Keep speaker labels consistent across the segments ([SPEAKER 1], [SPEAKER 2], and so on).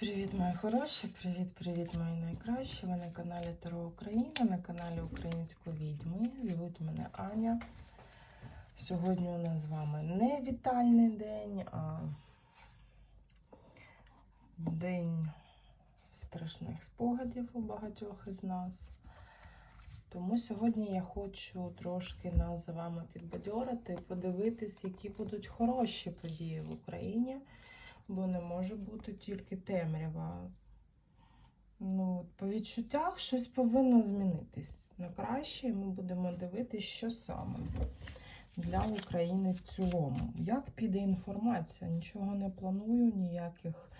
[SPEAKER 1] Привіт, мої хороші! Привіт-привіт, мої найкращі! Ви на каналі Таро Україна, на каналі Української відьми. Звуть мене Аня. Сьогодні у нас з вами не вітальний день, а день страшних спогадів у багатьох із нас. Тому сьогодні я хочу трошки нас з вами підбадьорити, подивитись, які будуть хороші події в Україні бо не може бути тільки темрява. Ну, по відчуттях щось повинно змінитись. На краще і ми будемо дивитися, що саме для України в цілому. Як піде інформація? Нічого не планую, ніяких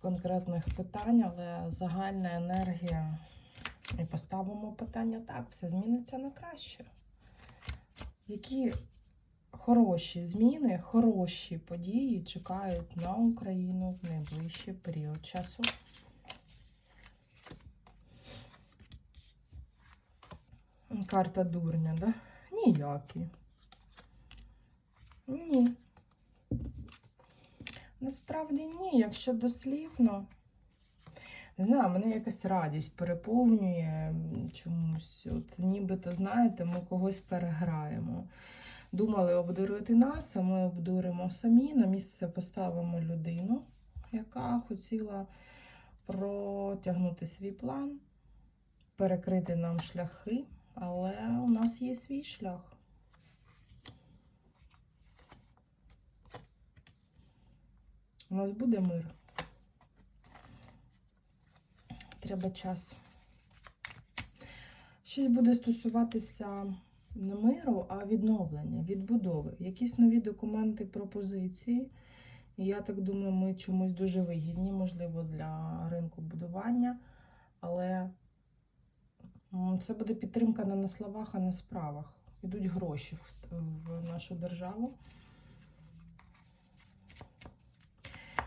[SPEAKER 1] конкретних питань, але загальна енергія. І поставимо питання так, все зміниться на краще. Які хороші зміни, хороші події чекають на Україну в найближчий період часу. Карта дурня, да? Ніякі. Ні. Насправді ні, якщо дослівно. Не знаю, мене якась радість переповнює чомусь. От нібито, знаєте, ми когось переграємо. Думали обдурити нас, а ми обдуримо самі. На місце поставимо людину, яка хотіла протягнути свій план, перекрити нам шляхи, але у нас є свій шлях. У нас буде мир. Треба час. Щось буде стосуватися не миру, а відновлення, відбудови. Якісь нові документи, пропозиції. І я так думаю, ми чомусь дуже вигідні, можливо, для ринку будування. Але це буде підтримка не на словах, а на справах. Ідуть гроші в нашу державу.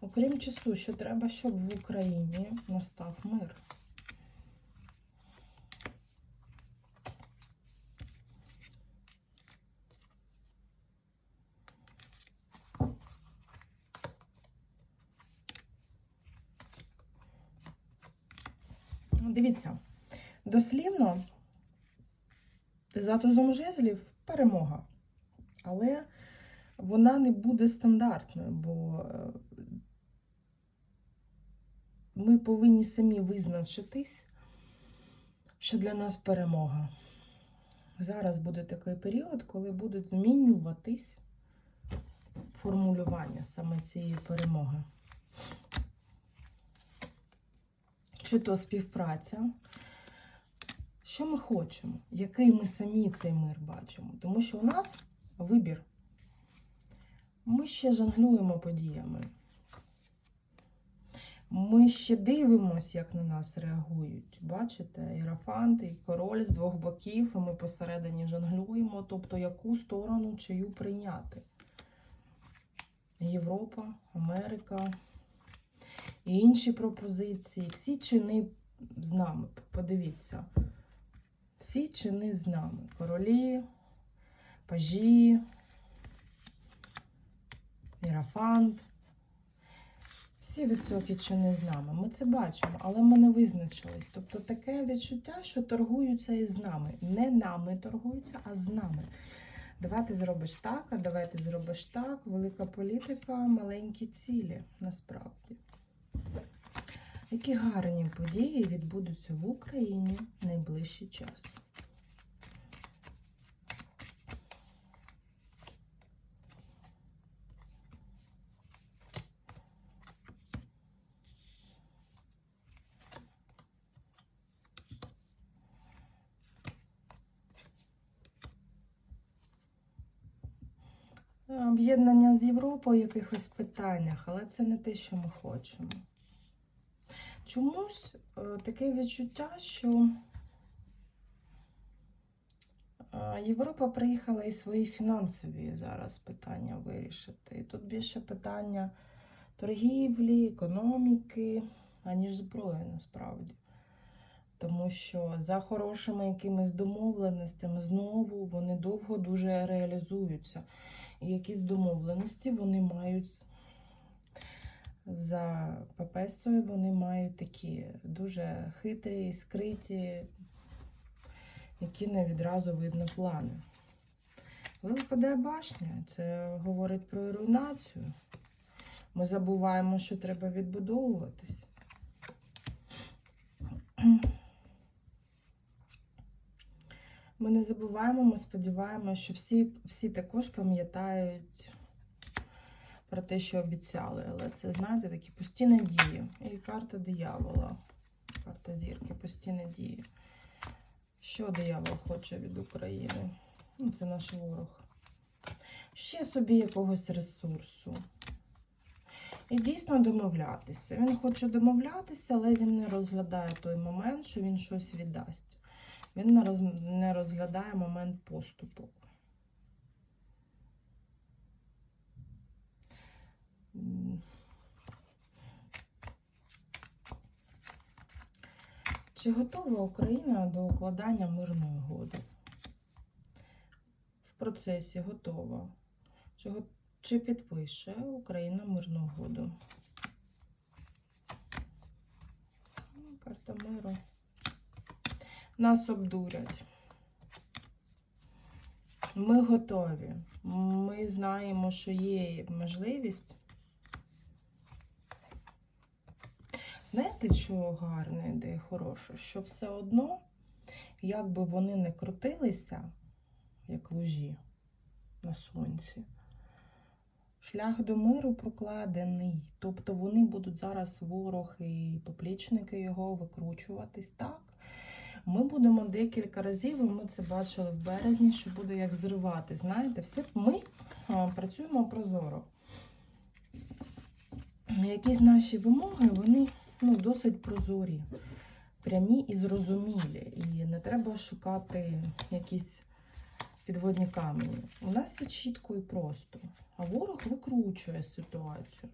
[SPEAKER 1] Окрім часу, що треба, щоб в Україні настав мир. Дивіться, дослівно за тузом жезлів перемога. Але вона не буде стандартною, бо е, ми повинні самі визначитись, що для нас перемога. Зараз буде такий період, коли будуть змінюватись формулювання саме цієї перемоги. Чи то співпраця. Що ми хочемо? Який ми самі цей мир бачимо? Тому що у нас вибір. Ми ще жонглюємо подіями. Ми ще дивимося, як на нас реагують. Бачите, ірафант і король з двох боків, і ми посередині жонглюємо, тобто яку сторону чию прийняти. Європа, Америка і інші пропозиції. Всі чини з нами. Подивіться. Всі чини з нами. Королі, пажі, ірафант. Всі високі чини з нами. Ми це бачимо, але ми не визначились. Тобто таке відчуття, що торгуються із нами. Не нами торгуються, а з нами. Давайте зробиш так, а давайте зробиш так. Велика політика, маленькі цілі, насправді. Які гарні події відбудуться в Україні в найближчий час. Об'єднання з Європою в якихось питаннях, але це не те, що ми хочемо. Чомусь е, таке відчуття, що е, Європа приїхала і свої фінансові зараз питання вирішити. І тут більше питання торгівлі, економіки, аніж зброї насправді. Тому що за хорошими якимись домовленостями знову вони довго дуже реалізуються. І якісь домовленості вони мають за папесою вони мають такі дуже хитрі, скриті, які не відразу видно плани. Але випадає башня, це говорить про руйнацію. Ми забуваємо, що треба відбудовуватись. Ми не забуваємо, ми сподіваємося, що всі, всі також пам'ятають про те, що обіцяли. Але це, знаєте, такі пусті надії. І карта диявола. Карта зірки, пусті надії. Що диявол хоче від України? Ну, це наш ворог. Ще собі якогось ресурсу. І дійсно домовлятися. Він хоче домовлятися, але він не розглядає той момент, що він щось віддасть. Він не, розглядає момент поступок. Чи готова Україна до укладання мирної угоди? В процесі готова. Чи, чи підпише Україна мирну угоду? Ну, Карта миру. Нас обдурять. Ми готові. Ми знаємо, що є можливість. Знаєте, що гарне, де хороше? Що все одно, як би вони не крутилися, як лужі на сонці, шлях до миру прокладений. Тобто вони будуть зараз ворог і поплічники його викручуватись так. Ми будемо декілька разів, і ми це бачили в березні, що буде як зривати. Знаєте, всі ми працюємо прозоро. Якісь наші вимоги, вони ну, досить прозорі, прямі і зрозумілі. І не треба шукати якісь підводні камені. У нас все чітко і просто. А ворог викручує ситуацію.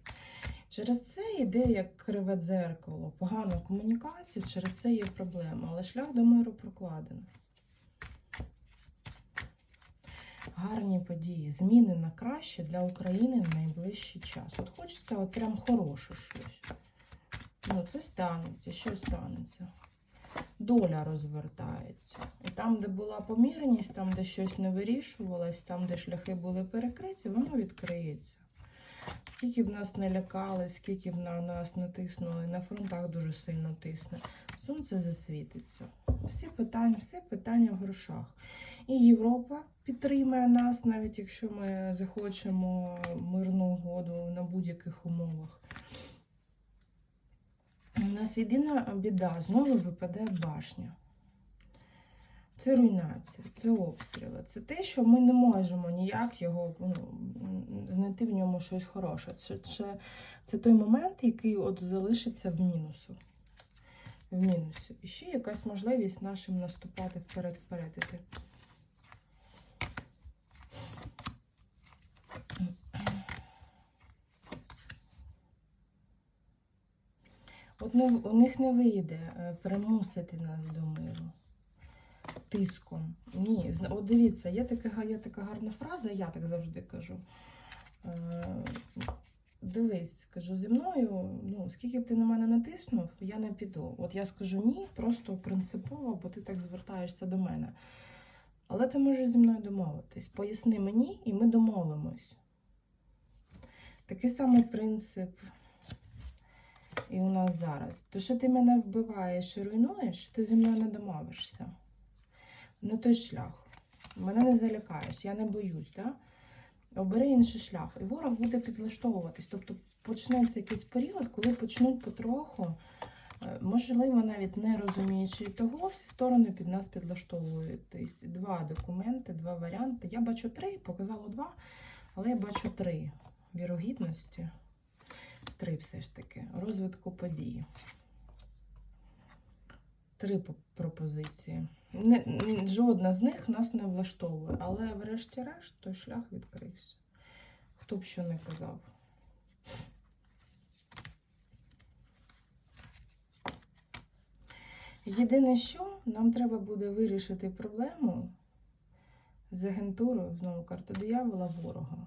[SPEAKER 1] Через це йде як криве дзеркало, погана комунікація, через це є проблема. Але шлях до миру прокладений. Гарні події, зміни на краще для України в найближчий час. От хочеться от прям хороше щось. Ну, це станеться, що станеться. Доля розвертається. І там, де була помірність, там, де щось не вирішувалось, там, де шляхи були перекриті, воно відкриється. Скільки б нас не лякали, скільки б на нас не тиснули, на фронтах дуже сильно тисне. Сонце засвітиться. Всі питання, все питання в грошах. І Європа підтримує нас, навіть якщо ми захочемо мирну угоду на будь-яких умовах. У нас єдина біда, знову випаде башня. Це руйнація, це обстріли. Це те, що ми не можемо ніяк його ну, знайти в ньому щось хороше. Це, це, це той момент, який от залишиться в мінусу. В мінусі. І ще якась можливість нашим наступати вперед-вперед. От ну, у них не вийде е, примусити нас до миру тиском. Ні, от дивіться, є така, є така гарна фраза, я так завжди кажу. Е, Дивись, кажу, зі мною, ну, скільки б ти на мене натиснув, я не піду. От я скажу ні, просто принципово, бо ти так звертаєшся до мене. Але ти можеш зі мною домовитись. Поясни мені, і ми домовимось. Такий самий принцип і у нас зараз. То, що ти мене вбиваєш і руйнуєш, ти зі мною не домовишся. Не той шлях. Мене не залякаєш, я не боюсь. Да? Обери інший шлях. І ворог буде підлаштовуватись. Тобто почнеться якийсь період, коли почнуть потроху, е, можливо, навіть не розуміючи того, всі сторони під нас підлаштовують. Тобто два документи, два варіанти. Я бачу три, показала два, але я бачу три вірогідності. Три все ж таки. Розвитку події. Три пропозиції. Не, жодна з них нас не влаштовує, але врешті-решт той шлях відкрився. Хто б що не казав. Єдине, що нам треба буде вирішити проблему з агентурою, знову карта диявола ворога.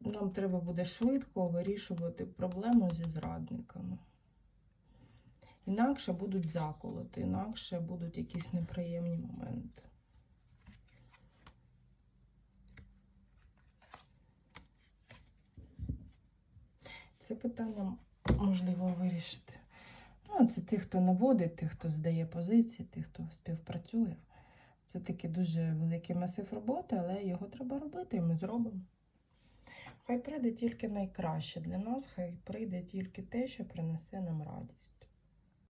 [SPEAKER 1] Нам треба буде швидко вирішувати проблему зі зрадниками. Інакше будуть заколоти, інакше будуть якісь неприємні моменти. Це питання можливо вирішити. Ну, це ті, хто наводить, ті, хто здає позиції, ті, хто співпрацює. Це такий дуже великий масив роботи, але його треба робити, і ми зробимо. Хай прийде тільки найкраще для нас, хай прийде тільки те, що принесе нам радість.